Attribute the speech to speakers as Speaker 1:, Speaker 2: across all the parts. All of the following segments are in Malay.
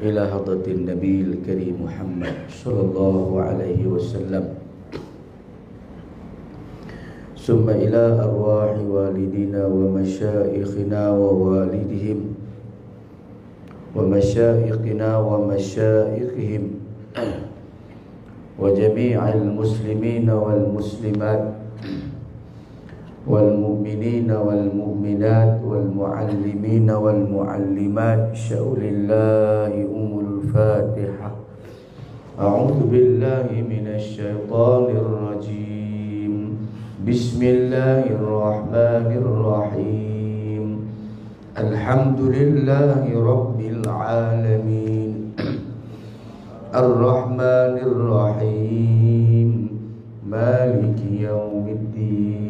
Speaker 1: إلى حضرة النبي الكريم محمد صلى الله عليه وسلم. ثم إلى أرواح والدنا ومشائخنا ووالدهم ومشائخنا ومشائخهم وجميع المسلمين والمسلمات. والمؤمنين والمؤمنات والمعلمين والمعلمات شأول الله أم الفاتحة. أعوذ بالله من الشيطان الرجيم. بسم الله الرحمن الرحيم. الحمد لله رب العالمين. الرحمن الرحيم. مالك يوم الدين.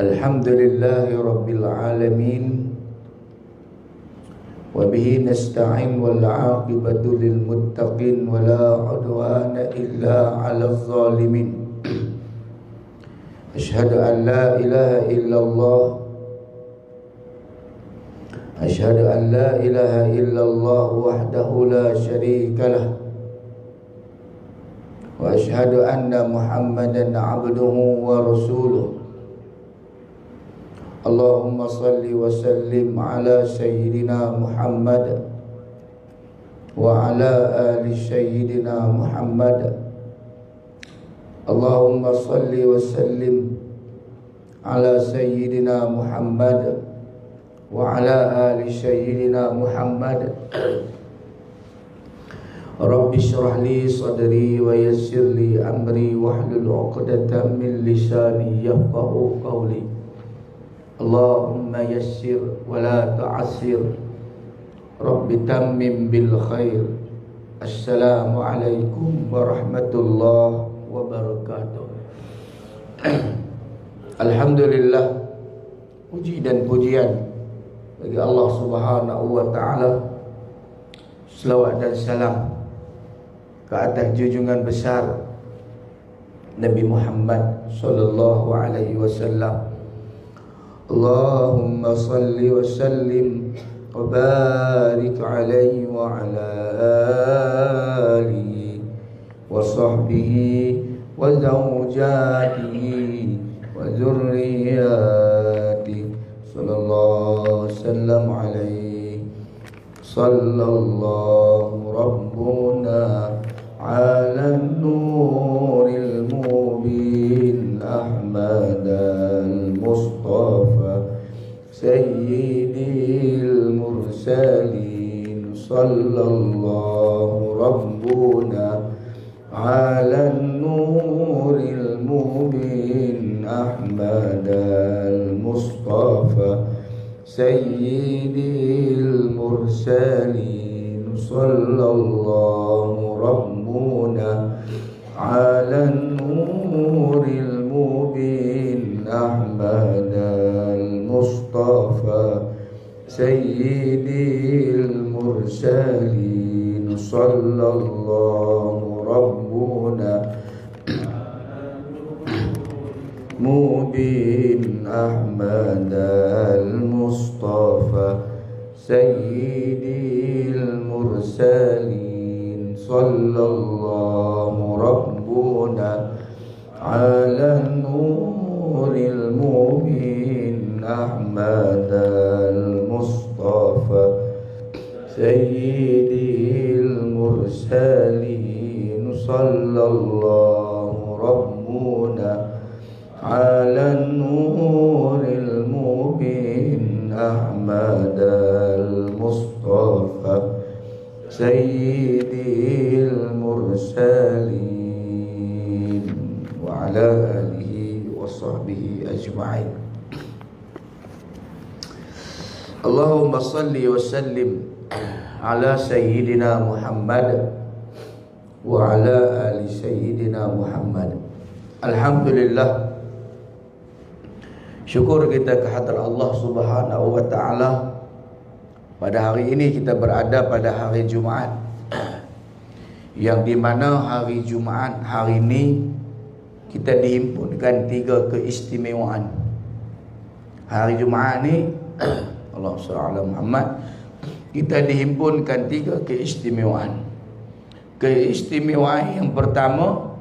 Speaker 1: Alhamdulillahi Rabbil Alamin وبه نستعين والعاقبة للمتقين ولا عدوان إلا على الظالمين أشهد أن لا إله إلا الله أشهد أن لا إله إلا الله وحده لا شريك له وأشهد أن محمدا عبده ورسوله Allahumma salli wa sallim ala sayyidina Muhammad wa ala ali sayyidina Muhammad. Allahumma salli wa sallim ala sayyidina Muhammad wa ala ali sayyidina Muhammad. Rabbi syrah li sadri wa yassir li amri wahlul 'uqdatam min lisani yafqahu qawli. Allahumma yassir wa la tu'assir Rabbi tammim bil khair. Assalamualaikum warahmatullahi wabarakatuh. Alhamdulillah Puji dan pujian Bagi Allah subhanahu wa ta'ala. Selawat dan salam Ke atas junjungan besar Nabi Muhammad sallallahu alaihi wasallam. اللهم صل وسلم وبارك عليه وعلى آله وصحبه وزوجاته وذرياته. صلى الله وسلم عليه. صلى الله ربنا على النور. المرسلين. صلى الله ربنا على النور المبين. أحمد المصطفى سيد المرسلين. صلى الله ربنا على النور المبين. أحمد المصطفى سيد المرسلين. صلى الله ربنا مبين أحمد المصطفى سيد المرسلين. صلى الله ربنا على النور المبين أحمد Allahumma salli wa sallim ala sayyidina Muhammad wa ala ali sayyidina Muhammad. Alhamdulillah. Syukur kita kehadir Allah Subhanahu wa taala. Pada hari ini kita berada pada hari Jumaat. Yang di mana hari Jumaat hari ini kita dihimpunkan tiga keistimewaan. Hari Jumaat ni Allah SWT Muhammad kita dihimpunkan tiga keistimewaan. Keistimewaan yang pertama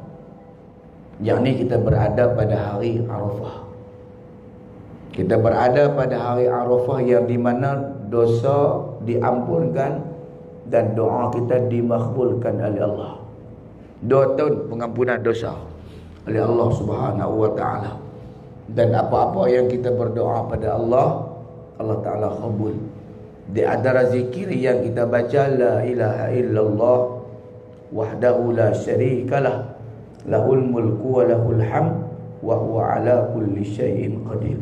Speaker 1: yakni kita berada pada hari Arafah. Kita berada pada hari Arafah yang di mana dosa diampunkan dan doa kita dimakbulkan oleh Allah. Dua tahun pengampunan dosa oleh Allah Subhanahu wa taala. Dan apa-apa yang kita berdoa pada Allah Allah taala kabul. Di antara zikir yang kita baca la ilaha illallah wahdahu la syarikalah lahul mulku wa lahul ham wa huwa ala kulli syai'in qadir.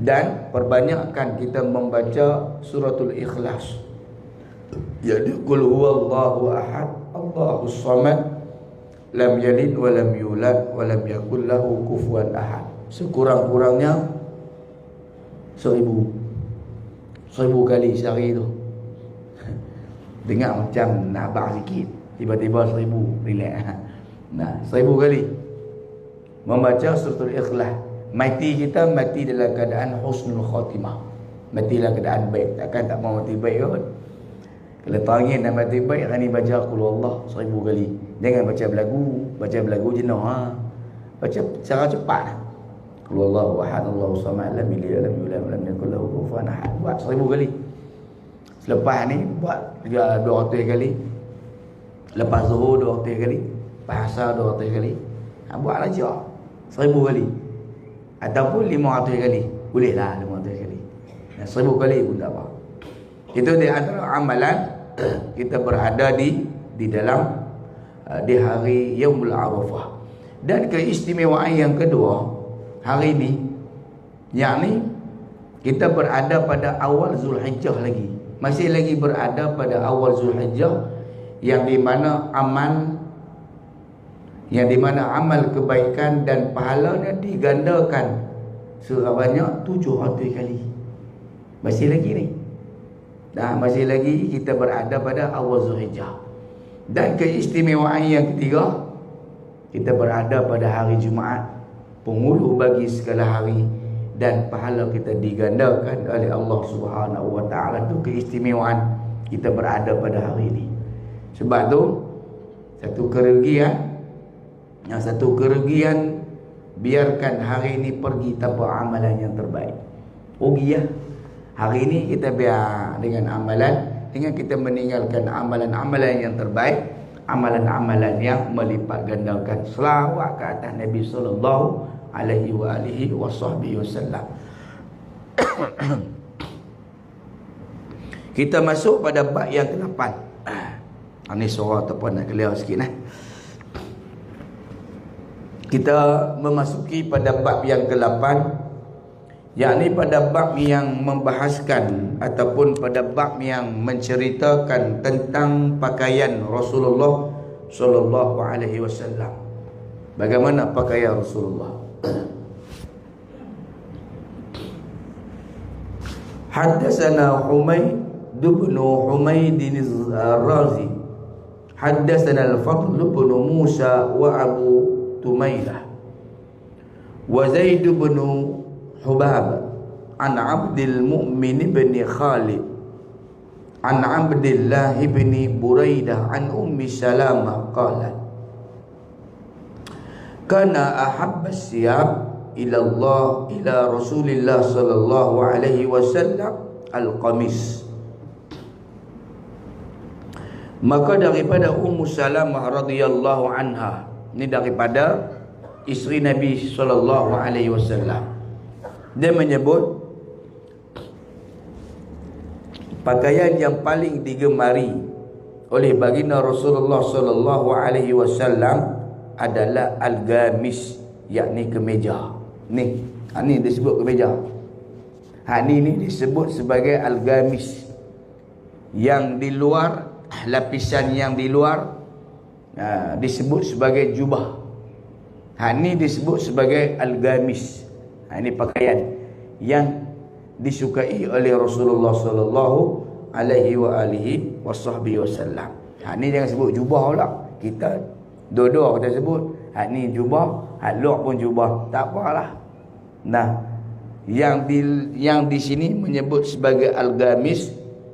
Speaker 1: Dan perbanyakkan kita membaca suratul ikhlas. Jadi qul huwallahu ahad allahus samad lam yalid wa lam yulad wa lam yakul lahu kufuwan ahad. Sekurang-kurangnya seribu seribu kali sehari tu. Dengar macam nak abang sikit. Tiba-tiba seribu relax. Nah seribu kali. Membaca suratul ikhlas. Mati kita mati dalam keadaan husnul khatimah. Mati dalam keadaan baik. Takkan tak mau mati baik kot. Kalau tangin nak mati baik kan baca qul Allah seribu kali. Jangan baca belagu baca belagu jenuh ha. Baca secara cepat qul Allah ahad Allahu samad lam yalid lam yulad lam yakul lahu kufuwan ahad. Buat seribu kali. Selepas ni buat 200 kali. Lepas zuhur dua ratus kali. Bahasa dua ratus kali. Ha, Buat raja Seribu kali. Ataupun lima ratus kali. Boleh lah lima ratus kali. Nah, Seribu kali pun tak apa. Itu di antara amalan Kita berada di Di dalam uh, Di hari Yaumul Arafah. Dan keistimewaan yang kedua Hari ini Yang ni Kita berada pada awal Zulhijjah lagi Masih lagi berada pada awal Zulhijjah yang di mana aman yang di mana amal kebaikan dan pahalanya digandakan sebanyak 700 kali. Masih lagi ni. Dah masih lagi kita berada pada awal Zulhijjah. Dan keistimewaan yang ketiga kita berada pada hari Jumaat penghulu bagi segala hari dan pahala kita digandakan oleh Allah Subhanahu wa taala itu keistimewaan kita berada pada hari ini. Sebab tu satu kerugian yang satu kerugian biarkan hari ini pergi tanpa amalan yang terbaik. Rugi ya. Hari ini kita biar dengan amalan dengan kita meninggalkan amalan-amalan yang terbaik, amalan-amalan yang melipat gandakan selawat ke atas Nabi sallallahu alaihi wa alihi wasallam. kita masuk pada bab yang ke-8. Ini suara ataupun nak clear sikit eh. Kita memasuki pada bab yang ke-8 yakni pada bab yang membahaskan ataupun pada bab yang menceritakan tentang pakaian Rasulullah sallallahu alaihi wasallam. Bagaimana pakaian Rasulullah? Haddatsana Humayd bin Humayd al-Razi حدثنا الفضل بن موسى وأبو تميلة وزيد بن حباب. عن عبد المؤمن بن خالد. عن عبد الله بن بريدة عن أم سلامة قالت kana ahabba siyam ila Allah ila Rasulillah sallallahu alaihi wasallam al-qamis. Maka daripada Ummu Salamah radhiyallahu anha ni daripada isteri Nabi sallallahu alaihi wasallam. Dia menyebut pakaian yang paling digemari oleh baginda Rasulullah sallallahu alaihi wasallam adalah al-gamis yakni kemeja. Ni, ha ni disebut kemeja. Ha ni ni disebut sebagai al-gamis yang di luar lapisan yang di luar ha, disebut sebagai jubah. Ha, ni disebut sebagai al-gamis ha, ini pakaian yang disukai oleh Rasulullah sallallahu alaihi wa alihi wasallam. Ha, ni jangan sebut jubah pula. Kita dua-dua kita sebut ha, ni jubah ha, luar pun jubah tak apalah nah yang di yang di sini menyebut sebagai al-gamis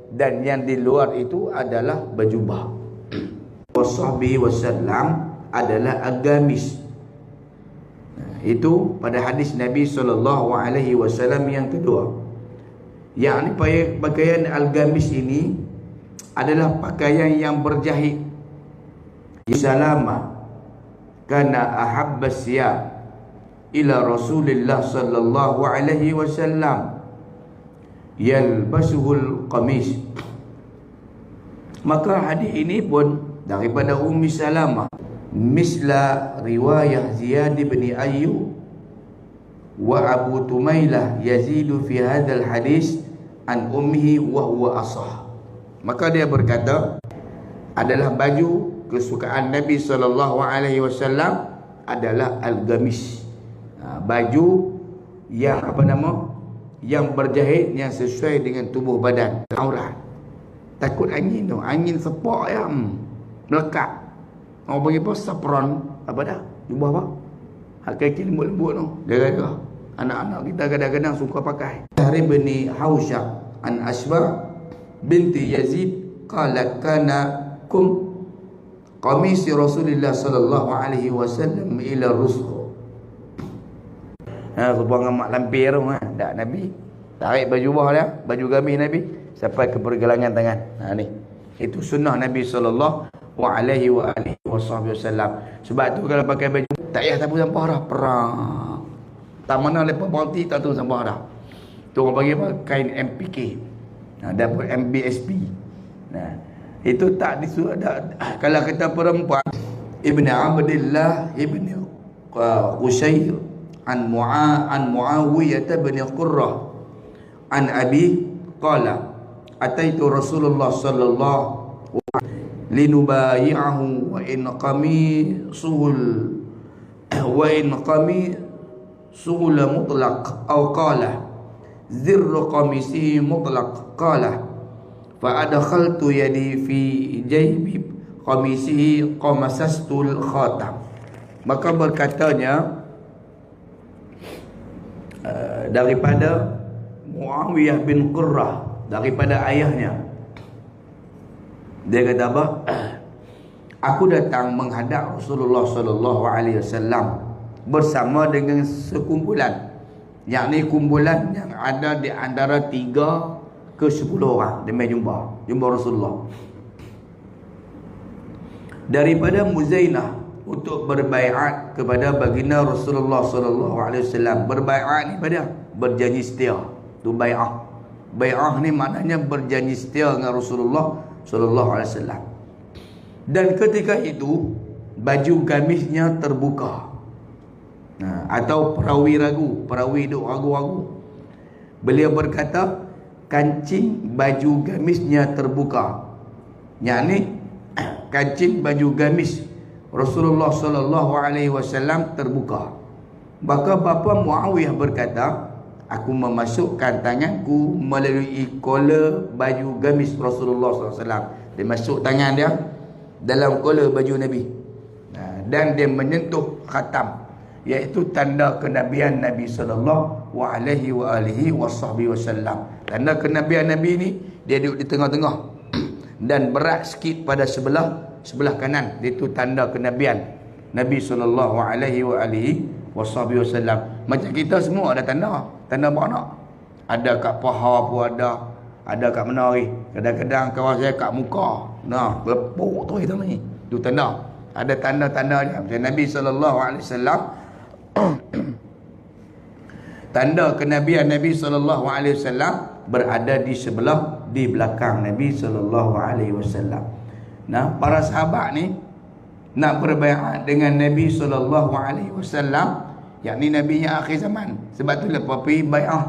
Speaker 1: dan yang di luar itu adalah bajubah. Washabi wasallam adalah agamis. Itu pada hadis Nabi sallallahu alaihi wasallam yang kedua. Yang ni pakaian al-gamis ini adalah pakaian yang berjahit. Salama kana ahabba siyab ila Rasulillah sallallahu alaihi wasallam. Yalbasuhul qamis. Maka hadis ini pun daripada Ummi Salamah. Misla riwayah Ziyad bin Ayyub wa Abu Tumailah yazidu fi hadzal hadis an ummihi wa huwa asah. Maka dia berkata adalah baju kesukaan Nabi sallallahu alaihi wasallam adalah al-gamis. Ha, baju yang apa nama? Yang berjahit yang sesuai dengan tubuh badan. Aurat takut angin tu. Angin sepak ya hmm. melekat. Orang bagi apa? Sapron. Apa dah? Jubah apa? Hak kaki lembut-lembut tu. Gara-gara anak-anak kita kadang-kadang suka pakai. Hari bin Hausyah an Asba binti Yazid qalat kana kum qamis Rasulullah sallallahu alaihi wasallam ila rusukh Ha, rupanya mak lampir tu ha. Tak Nabi. Tarik baju bawah dia. Baju gamis Nabi. Sampai ke pergelangan tangan. Ha, ni. Itu sunnah Nabi SAW. Wa alaihi wa sallam. Sebab tu kalau pakai baju. Tak payah tabu sampah dah. Perang. Tak mana lepas parti tak tahu sampah dah. Tu orang panggil apa? Kain MPK. Ha, dapat MBSP. Nah, itu tak disuruh. Tak, kalau kita perempuan. Ibn Abdullah Ibn uh, Usayr an Mu'a an Muawiyah bin Qurrah an Abi qala ataitu Rasulullah sallallahu linubayi'ahu wa in qamisuhul wa in qamisuhul mutlaq aw qala zirru qamisihi mutlaq qala fa adkhaltu yadi fi jaybi qamisihi qamasastul khatam. Maka berkatanya Eh, daripada Muawiyah bin Qurrah daripada ayahnya. Dia kata apa? Aku datang menghadap Rasulullah sallallahu alaihi wasallam bersama dengan sekumpulan. Yakni kumpulan yang ada di antara 3 ke 10 orang demi jumpa jumpa Rasulullah daripada Muzainah untuk berbaiat kepada baginda Rasulullah sallallahu alaihi wasallam. Berbaiat ni pada berjanji setia. Tu baiat. Baiat ni maknanya berjanji setia dengan Rasulullah sallallahu alaihi wasallam. Dan ketika itu baju gamisnya terbuka. Nah, atau perawi ragu, perawi duk ragu-ragu. Beliau berkata, kancing baju gamisnya terbuka. Yang ni kancing baju gamis Rasulullah sallallahu alaihi wasallam terbuka. Maka bapa Muawiyah berkata, aku memasukkan tanganku melalui kola baju gamis Rasulullah sallallahu alaihi wasallam. Dia masuk tangan dia dalam kola baju Nabi. Dan dia menyentuh khatam iaitu tanda kenabian Nabi sallallahu alaihi wa alihi wasallam. Tanda kenabian Nabi ni dia duduk di tengah-tengah. Dan berat sikit pada sebelah sebelah kanan. Itu tanda kenabian Nabi sallallahu alaihi wa alihi wasallam. Macam kita semua ada tanda tanda mana ada kat paha pun ada ada kat mana lagi kadang-kadang kawan saya kat muka. Nah lepuk tu itu ni. Itu tanda. Ada tanda-tandanya. Macam Nabi sallallahu alaihi wasallam tanda kenabian Nabi sallallahu alaihi wasallam berada di sebelah di belakang Nabi sallallahu alaihi wasallam Nah, para sahabat ni nak berbaiat dengan Nabi sallallahu alaihi wasallam, yakni nabi yang akhir zaman. Sebab tu lepas pergi baiat.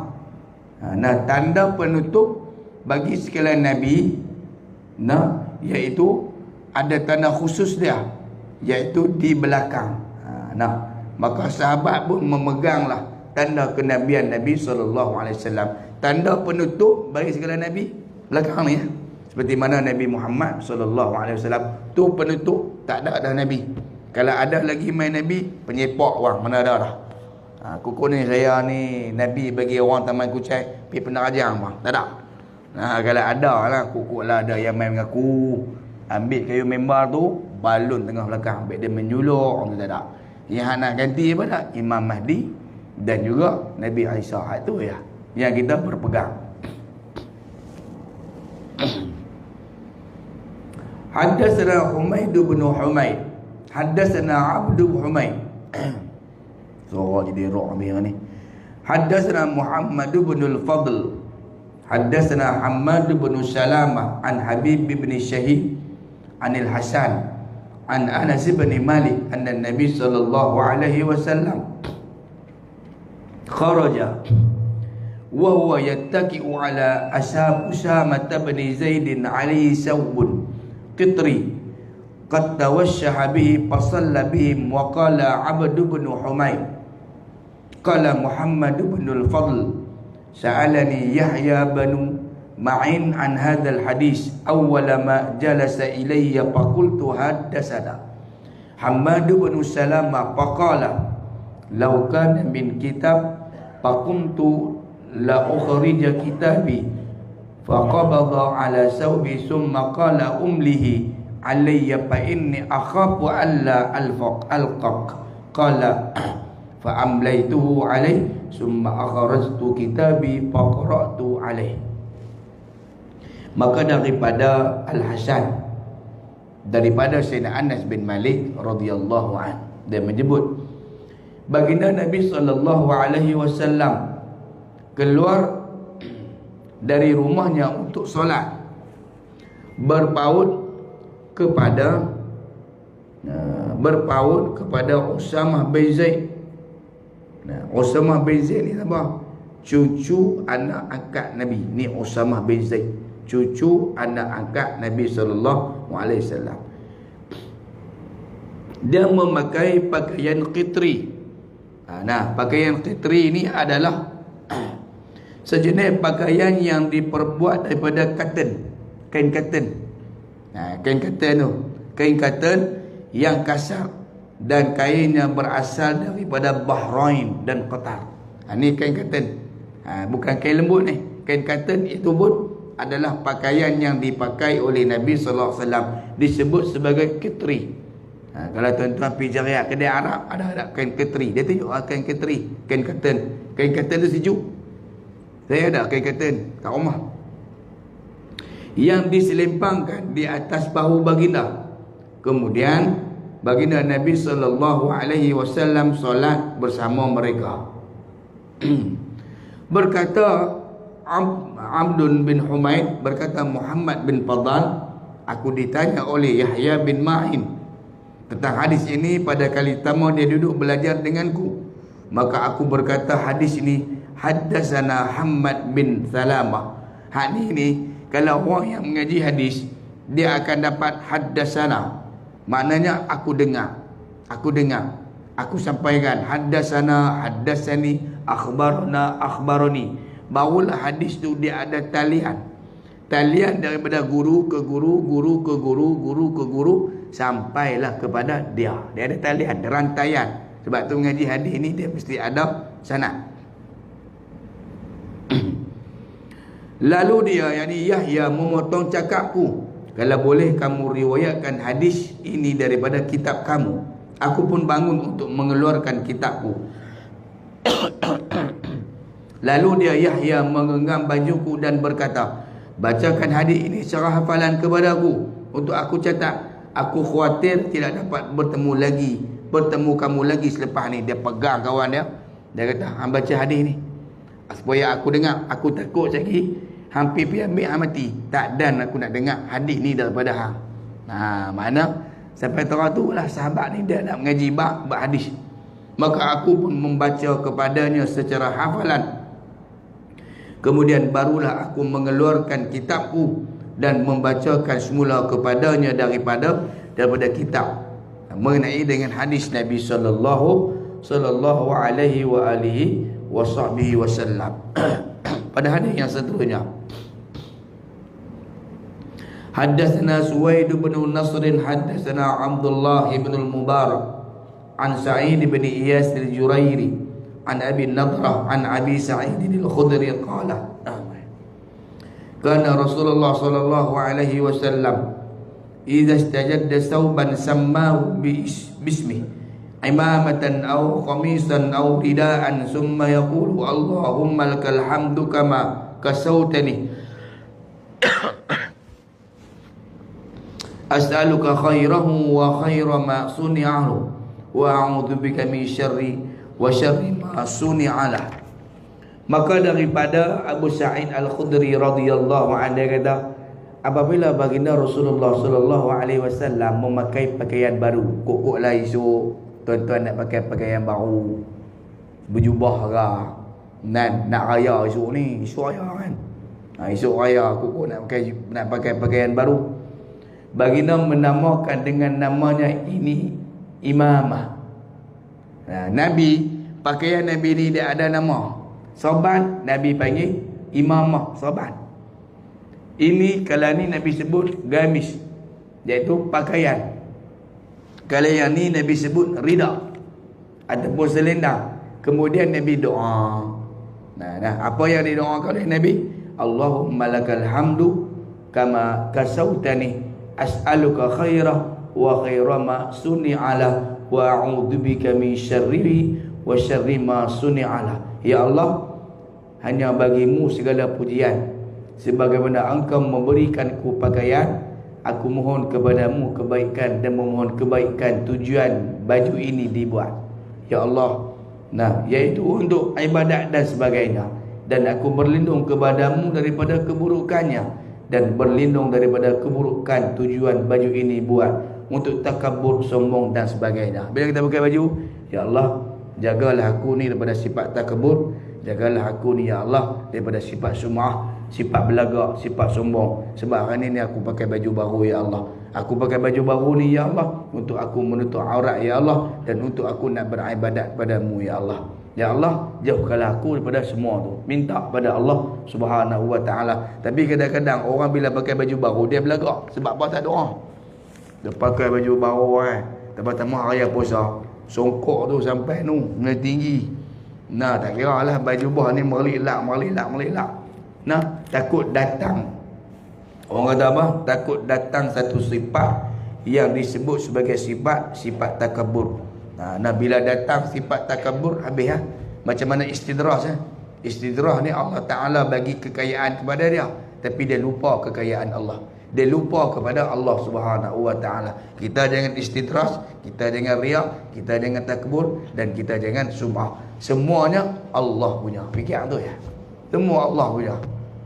Speaker 1: Ha, nah, tanda penutup bagi sekalian nabi nah iaitu ada tanda khusus dia iaitu di belakang. Ha, nah, maka sahabat pun memeganglah tanda kenabian Nabi sallallahu alaihi wasallam. Tanda penutup bagi segala nabi belakang ni ya. Seperti mana Nabi Muhammad sallallahu alaihi wasallam tu penutup, tak ada dah nabi. Kalau ada lagi main nabi, penyepok wang mana ada dah. Ha, kuku ni saya ni nabi bagi orang taman kucai, pergi penarajang bang. Tak ada. Nah, kalau ada lah kuku lah ada yang main mengaku ambil kayu member tu balun tengah belakang ambil dia menyuluk orang tak ada yang nak ganti apa tak? Imam Mahdi dan juga Nabi Aisyah. Itu ya yang kita berpegang. Haddatsana Humaid bin Humaid. Haddatsana Abd bin Humaid. So jadi roh ni. Haddatsana Muhammad bin Al-Fadl. Haddatsana Hammad bin Salamah an Habib bin Syahid anil Hasan an Anas bin Malik anna Nabi sallallahu alaihi wasallam kharaja wa huwa yattaki'u ala ashab Usama bin Zaid alaihi sawbun qitri. Qad tawashshaha bihi fasalla bihim wa qala Abd bin Humayd qala Muhammad bin al-Fadl ma'in an hadzal hadis awwala ma jalasa ilayya faqultu haddatsana Hamad bin Salama faqala law kana min kitab pakumtu la ukhrija kitabi. Faqabada ala sawbi summa qala umlihi alayya fa inni akhafu alla alfaq alqaq. Qala fa amlaytuhu alayhi summa akhrajtu kitabi faqra'tu alayhi maka daripada Al-Hasan daripada Sayyidina Anas bin Malik radhiyallahu an dia menyebut baginda Nabi sallallahu alaihi wasallam keluar dari rumahnya untuk solat berpaut kepada berpaut kepada Usamah bin Zaid Nah, Usamah bin Zaid ni apa? Cucu anak angkat Nabi. Ni Usamah bin Zaid. Cucu anak angkat Nabi sallallahu alaihi wasallam. Dia memakai pakaian qitri. Ha, nah, pakaian qitri ni adalah sejenis pakaian yang diperbuat daripada katen. Kain katen. Nah, kain katen tu. Kain katen yang kasar dan kainnya berasal daripada Bahrain dan Qatar. Ha, ini kain katen. Ha, bukan kain lembut ni. Kain katen itu pun adalah pakaian yang dipakai oleh Nabi sallallahu alaihi wasallam disebut sebagai kitri. Ha, kalau tuan-tuan pergi jariah kedai Arab ada ada kain kitri. Dia tunjuk ah, kain kitri, kain katen. Kain katen tu sejuk. Saya ada kain katen kat rumah. Yang diselempangkan di atas bahu baginda. Kemudian baginda Nabi sallallahu alaihi wasallam solat bersama mereka. berkata Abdun bin Humaid berkata Muhammad bin Fadal aku ditanya oleh Yahya bin Ma'in tentang hadis ini pada kali pertama dia duduk belajar denganku maka aku berkata hadis ini haddatsana Muhammad bin Salamah hadis ini kalau orang yang mengaji hadis dia akan dapat haddatsana Maknanya aku dengar. Aku dengar. Aku sampaikan haddasana haddasani akhbarna akhbarani. Barulah hadis tu dia ada talian. Talian daripada guru ke guru, guru ke guru, guru ke guru sampailah kepada dia. Dia ada talian, rantaian. Sebab tu mengaji hadis ni dia mesti ada sanad. Lalu dia yang ni Yahya memotong cakapku kalau boleh kamu riwayatkan hadis ini daripada kitab kamu Aku pun bangun untuk mengeluarkan kitabku Lalu dia Yahya mengenggam bajuku dan berkata Bacakan hadis ini secara hafalan kepada aku. Untuk aku catat Aku khawatir tidak dapat bertemu lagi Bertemu kamu lagi selepas ni. Dia pegang kawan dia. Dia kata baca hadis ni. Supaya aku dengar Aku takut lagi hampir pergi ambil hang mati. Tak dan aku nak dengar hadis ni daripada hang. Ha mana sampai tahu tu lah sahabat ni dia nak mengaji bab bab hadis. Maka aku pun membaca kepadanya secara hafalan Kemudian barulah aku mengeluarkan kitabku dan membacakan semula kepadanya daripada daripada kitab mengenai dengan hadis Nabi sallallahu sallallahu alaihi wa alihi wasahbihi wasallam. Pada hadis yang seterusnya. Haddatsana Suwaid bin Nasr haddatsana Abdullah bin Al-Mubarak an Sa'id bin Iyas Al-Jurairi عن أبي النضرة عن أبي سعيد الخدري قال كان رسول الله صلى الله عليه وسلم إذا استجد ثوبا سماه باسمه عمامة أو قميصا أو رداء ثم يقول اللهم لك الحمد كما كسوتني. As'aluka khairahu wa khaira ma suni'ahu wa a'udzu bika min suni'alah. Maka daripada Abu Sa'id Al-Khudri radhiyallahu anhu kata apabila baginda Rasulullah sallallahu alaihi wasallam memakai pakaian baru, kok-kok lah esok tuan-tuan nak pakai pakaian baru. Berjubah lah. Nan nak raya esok ni, esok raya kan. Ha, esok raya kok-kok nak pakai nak pakai pakaian baru baginda menamakan dengan namanya ini imamah nah, Nabi pakaian Nabi ni dia ada nama. Soban Nabi panggil imamah soban ini kalau ni Nabi sebut gamis iaitu pakaian. Kalau yang ni Nabi sebut rida ataupun selendang. Kemudian Nabi doa. Nah, nah apa yang didoakan oleh Nabi? Allahumma lakal hamdu kama kasautani as'aluka khairah wa khaira ma suni'ala wa a'udzu bika min syarrihi wa syarri ma suni'ala. Ya Allah hanya bagimu segala pujian. Sebagaimana engkau memberikan ku pakaian aku mohon kepadamu kebaikan dan memohon kebaikan tujuan baju ini dibuat. Ya Allah nah iaitu untuk ibadat dan sebagainya. Dan aku berlindung kepadamu daripada keburukannya dan berlindung daripada keburukan tujuan baju ini buat untuk takabur, sombong dan sebagainya. Bila kita pakai baju, ya Allah, jagalah aku ni daripada sifat takabur, jagalah aku ni ya Allah daripada sifat sumah, sifat belagak, sifat sombong. Sebab hari ni aku pakai baju baru ya Allah. Aku pakai baju baru ni ya Allah untuk aku menutup aurat ya Allah dan untuk aku nak beribadat padamu ya Allah. Ya Allah, jauhkanlah aku daripada semua tu. Minta pada Allah Subhanahu wa taala. Tapi kadang-kadang orang bila pakai baju baru dia belagak sebab apa tak doa. Dia pakai baju baru eh. Tambah-tambah raya puasa. Songkok tu sampai nu, mulai tinggi. Nah, tak kira lah baju bah ni melilak, melilak, melilak. Nah, takut datang. Orang kata apa? Takut datang satu sifat yang disebut sebagai sifat sifat takabur. Ha, nah bila datang sifat takabur habis ha? Macam mana istidrah ha? Istidrah ni Allah Ta'ala bagi kekayaan kepada dia Tapi dia lupa kekayaan Allah Dia lupa kepada Allah Subhanahu Wa Ta'ala. Kita jangan istidrah Kita jangan riak Kita jangan takbur Dan kita jangan sumah Semuanya Allah punya. Fikir tu ya? Semua Allah punya.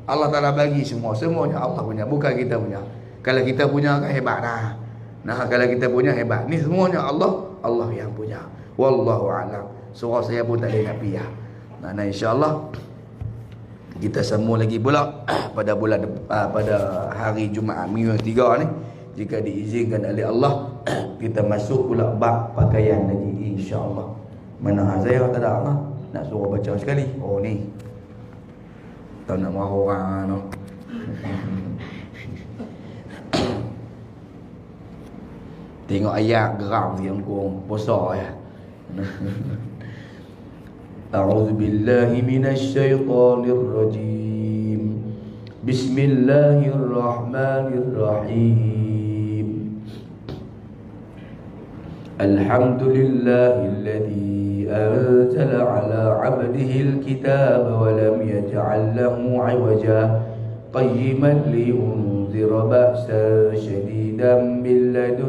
Speaker 1: Allah Ta'ala bagi semua. Semuanya Allah punya. Bukan kita punya. Kalau kita punya kan hebat lah Nah kalau kita punya hebat. Ni semuanya Allah Allah yang punya. Wallahu a'lam. Surah saya pun tak ada nak piyah. Nah, nah insya-Allah kita sambung lagi pula pada bulan uh, pada hari Jumaat minggu yang tiga ni jika diizinkan oleh Allah kita masuk pula bab pakaian lagi insya-Allah. Mana saya tak ada Allah nak suruh baca sekali. Oh ni. Tak nak marah orang no. Tengok ayat geram yang kong puasa ya. أعوذ بالله من الشيطان الرجيم. بسم الله الرحمن الرحيم. الحمد لله الذي أنزل على عبده الكتاب ولم يجعل له عوجا. قيما لينذر بأسا شديدا من لدن